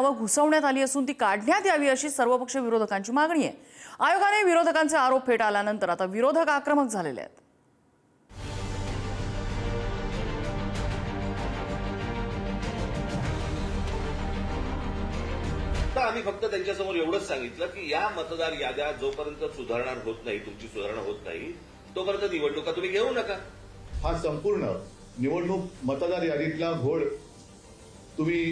नावं घुसवण्यात आली असून ती काढण्यात यावी अशी सर्वपक्ष विरोधकांची मागणी आहे. आयोगाने विरोधकांचे आरोप फेटाळल्यानंतर आता विरोधक आक्रमक झालेले आहेत. तर आम्ही फक्त त्यांच्यासमोर एवढंच सांगितलं की या मतदार याद्या जोपर्यंत सुधारणा होत नाही तुमची सुधारणा होत नाही तोपर्यंत निवडणुका तुम्ही घेऊ नका. हा संपूर्ण निवडणूक मतदार यादीतला घोळ तुम्ही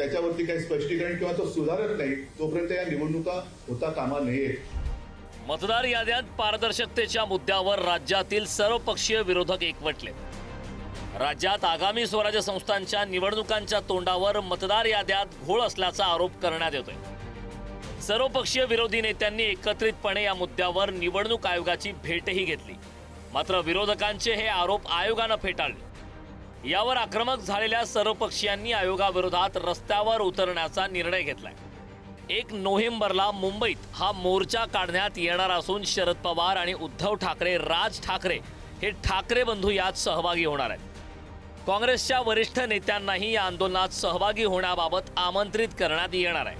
त्याच्यावरती काही स्पष्टीकरण किंवा तो सुधारत नाही तोपर्यंत या निवडणुका होता कामा नयेत मतदार याद्यात पारदर्शकतेच्या मुद्द्यावर राज्यातील सर्वपक्षीय विरोधक एकवटले. राज्यात आगामी स्वराज्य संस्थांच्या निवडणुकांच्या तोंडावर मतदार याद्यात घोळ असल्याचा आरोप करण्यात येतोय. सर्वपक्षीय विरोधी नेत्यांनी एकत्रितपणे या मुद्द्यावर निवडणूक आयोगाची भेटही घेतली. मात्र विरोधकांचे हे आरोप आयोगानं फेटाळले. यावर आक्रमक झालेल्या सर्वपक्षीयांनी आयोगाविरोधात रस्त्यावर उतरण्याचा निर्णय घेतलाय. एक नोव्हेंबरला मुंबईत हा मोर्चा काढण्यात येणार असून शरद पवार आणि उद्धव ठाकरे राज ठाकरे हे ठाकरे बंधू यात सहभागी होणार आहेत. काँग्रेसच्या वरिष्ठ नेत्यांनाही या आंदोलनात सहभागी होण्याबाबत आमंत्रित करण्यात येणार आहे.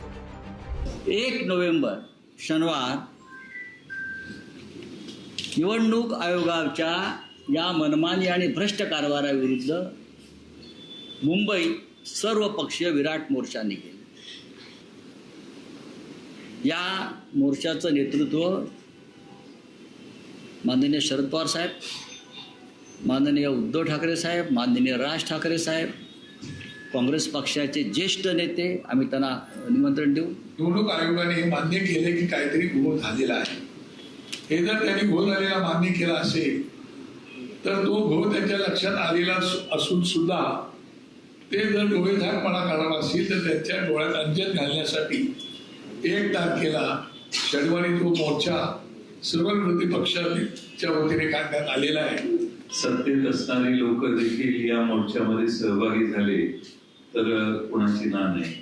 एक नोव्हेंबर शनिवार निवडणूक आयोगाच्या या मनमानी आणि भ्रष्ट कारभाराविरुद्ध सर्व सर्वपक्षीय विराट मोर्चा निघेल या मोर्चाचं नेतृत्व माननीय शरद पवार साहेब माननीय उद्धव ठाकरे साहेब माननीय राज ठाकरे साहेब काँग्रेस पक्षाचे ज्येष्ठ नेते आम्ही त्यांना निमंत्रण देऊ. निवडणूक आयोगाने हे मान्य केले की काहीतरी गुन्हा झालेला आहे. हे जर त्यांनी गुन्हा झालेला मान्य केला असेल तर तो घोळ त्यांच्या लक्षात आलेला असून सुद्धा ते जर डोळेधारपणा करणार असतील तर त्यांच्या डोळ्यात अंजन घालण्यासाठी एक तारखेला शनिवारी तो मोर्चा सर्व विरोधी पक्षाच्या वतीने काढण्यात आलेला आहे. सत्तेत असणारी लोक देखील या मोर्चामध्ये सहभागी झाले तर कुणाची ना नाही.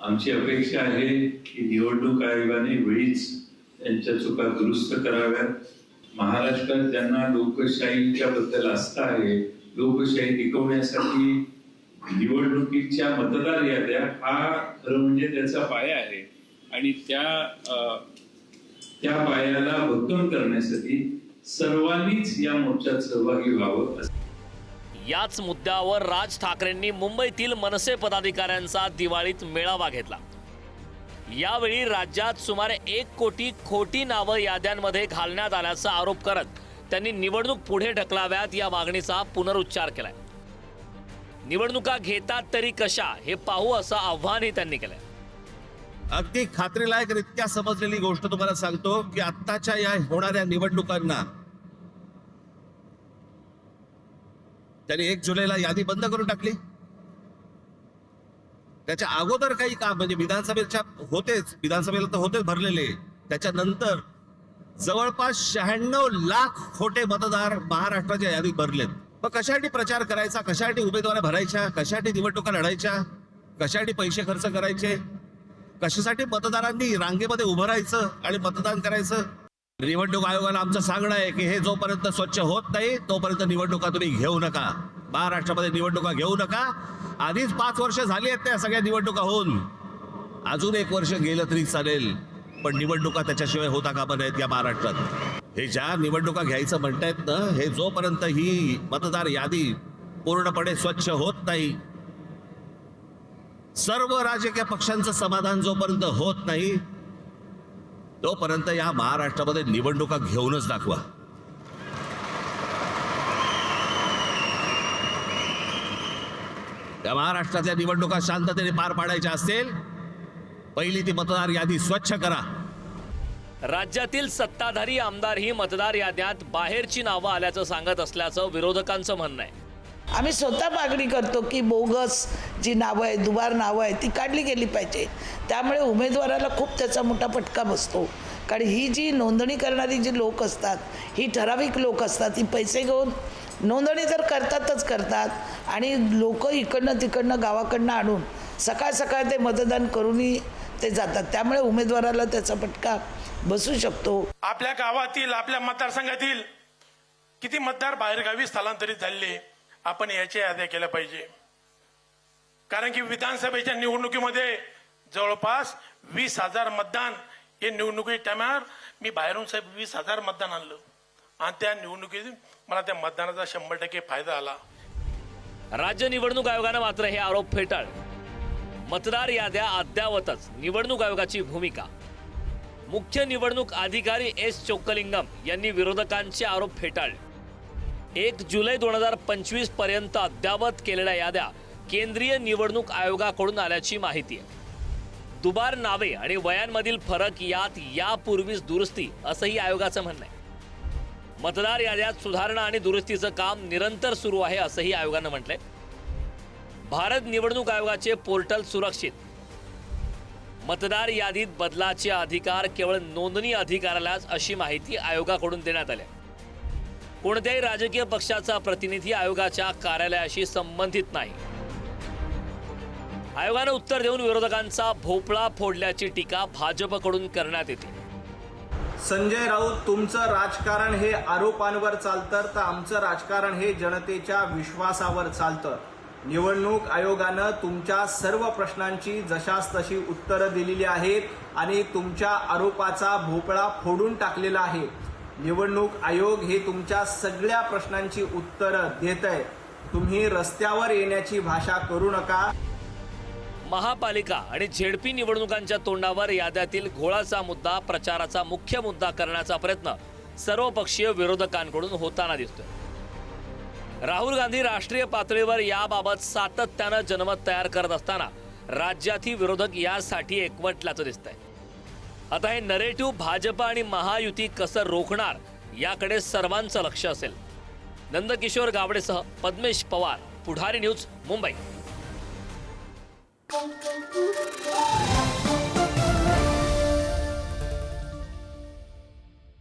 आमची अपेक्षा आहे की निवडणूक आयोगाने वेळीच त्यांच्या चुका दुरुस्त कराव्यात. महाराष्ट्रात ज्यांना लोकशाहीच्या बद्दल आस्था आहे. लोकशाही टिकवण्यासाठी निवडणुकीच्या मतदार याद्या हा खरं म्हणजे त्याचा पाया आहे. आणि त्या अं, त्या पायाला भक्कम करण्यासाठी सर्वांनीच या मोर्चात सहभागी व्हावं याच मुद्द्यावर राज ठाकरेंनी मुंबईतील मनसे पदाधिकाऱ्यांचा दिवाळीत मेळावा घेतला. यावेळी राज्यात सुमारे एक कोटी खोटी नावं याद्यांमध्ये घालण्यात आल्याचा आरोप करत त्यांनी निवडणूक पुढे ढकलाव्यात या मागणीचा पुनरुच्चार केलाय. निवडणुका घेतात तरी कशा हे पाहू असं आव्हानही त्यांनी केलंय. अगदी खात्रीलायकरित्या समजलेली गोष्ट तुम्हाला सांगतो की आत्ताच्या या होणाऱ्या निवडणुकांना त्यांनी एक जुलैला यादी बंद करून टाकली. त्याच्या अगोदर काही काम म्हणजे विधानसभेच्या होतेच विधानसभेला तर होतेच भरलेले. त्याच्यानंतर जवळपास शहाण्णव लाख खोटे मतदार महाराष्ट्राच्या यादीत भरलेत. मग कशासाठी प्रचार करायचा? कशासाठी उमेदवार भरायच्या? कशासाठी निवडणुका लढायच्या? कशासाठी पैसे खर्च करायचे? कशासाठी मतदारांनी रांगेमध्ये उभं राहायचं आणि मतदान करायचं? निवडणूक आयोगाला आमचं सांगणं आहे की हे जोपर्यंत स्वच्छ होत नाही तोपर्यंत निवडणुका तुम्ही घेऊ नका. महाराष्ट्रामध्ये निवडणुका घेऊ नका. आधीच पाच वर्ष झाली आहेत त्या सगळ्या निवडणुका होऊन अजून एक वर्ष गेलं तरी चालेल पण निवडणुका त्याच्याशिवाय होता कामा नाहीत या महाराष्ट्रात. हे ज्या निवडणुका घ्यायचं म्हणतायत ना हे जोपर्यंत ही मतदार यादी पूर्णपणे स्वच्छ होत नाही सर्व राजकीय पक्षांचं समाधान जोपर्यंत होत नाही तोपर्यंत या महाराष्ट्रामध्ये निवडणुका घेऊनच दाखवा. या महाराष्ट्रातल्या निवडणुका शांततेने पार पाडायच्या असतील पहिली ती मतदार यादी स्वच्छ करा. राज्यातील सत्ताधारी आमदारही मतदार याद्यात बाहेरची नावं आल्याचं सांगत असल्याचं विरोधकांचं म्हणणं आहे. आम्ही स्वतः मागणी करतो की बोगस जी नावं आहेत दुबार नावं आहेत ती काढली गेली पाहिजे. त्यामुळे उमेदवाराला खूप त्याचा मोठा फटका बसतो. कारण ही जी नोंदणी करणारी जी लोक असतात ही ठराविक लोक असतात ही पैसे घेऊन नोंदणी तर करतातच करतात आणि लोक इकडनं तिकडनं गावाकडनं आणून सकाळ सकाळ ते मतदान करूनही ते जातात. त्यामुळे उमेदवाराला त्याचा फटका बसू शकतो. आपल्या गावातील आपल्या मतदारसंघातील किती मतदार बाहेरगावी स्थलांतरित झालेले आपण याच्या याद्या केल्या पाहिजे. कारण की विधानसभेच्या निवडणुकीमध्ये जवळपास वीस हजार मतदान हे निवडणुकी टायमावर मी बाहेरून साहेब वीस हजार मतदान आणलं. आणि त्या निवडणुकीत मला त्या मतदानाचा शंभर टक्के फायदा आला. राज्य निवडणूक आयोगानं मात्र हे आरोप फेटाळ मतदार याद्या अद्यावतच निवडणूक आयोगाची भूमिका. मुख्य निवडणूक अधिकारी एस चोक्कलिंगम यांनी विरोधकांचे आरोप फेटाळले. एक जुलै दोन हजार पंचवीसपर्यंत अद्यावत केलेल्या याद्या केंद्रीय निवडणूक आयोगाकडून आल्याची माहिती आहे. दुबार नावे आणि वयांमधील फरक यात यापूर्वीच दुरुस्ती असंही आयोगाचं म्हणणं आहे. मतदार याद्यात सुधारणा आणि दुरुस्तीचं काम निरंतर सुरू आहे असंही आयोगानं म्हटलंय. भारत निवडणूक आयोगाचे पोर्टल सुरक्षित. मतदार यादीत बदलाचे अधिकार केवळ नोंदणी अधिकाऱ्यालाच अशी माहिती आयोगाकडून देण्यात आली आहे. कोणत्याही राजकीय पक्षाचा प्रतिनिधी आयोगाच्या कार्यालयाशी संबंधित नाही. आयोगानं उत्तर देऊन विरोधकांचा भोपळा फोडल्याची टीका भाजपकडून करण्यात येते. संजय राऊत तुमचं राजकारण हे आरोपांवर चालतं तर आमचं राजकारण हे जनतेच्या विश्वासावर चालतं. निवडणूक आयोगानं तुमच्या सर्व प्रश्नांची जशास तशी उत्तरं दिलेली आहेत आणि तुमच्या आरोपाचा भोपळा फोडून टाकलेला आहे. निवडणूक आयोग हे तुमच्या सगळ्या प्रश्नांची उत्तरं देत आहे तुम्ही रस्त्यावर येण्याची भाषा करू नका. महापालिका आणि झेडपी निवडणुकांच्या तोंडावर याद्यातील घोळाचा मुद्दा प्रचाराचा मुख्य मुद्दा करण्याचा प्रयत्न सर्वपक्षीय विरोधकांकडून होताना दिसतोय. राहुल गांधी राष्ट्रीय पातळीवर याबाबत सातत्यानं जनमत तयार करत असताना राज्यातही विरोधक यासाठी एकवटल्याचं दिसतंय. आता हे नरेटिव्ह भाजप आणि महायुती कसं रोखणार याकडे सर्वांचं लक्ष असेल. Nandkishor गावडेसह Padmesh Pawar Pudhari news Mumbai. Bom, bom, bom, bom.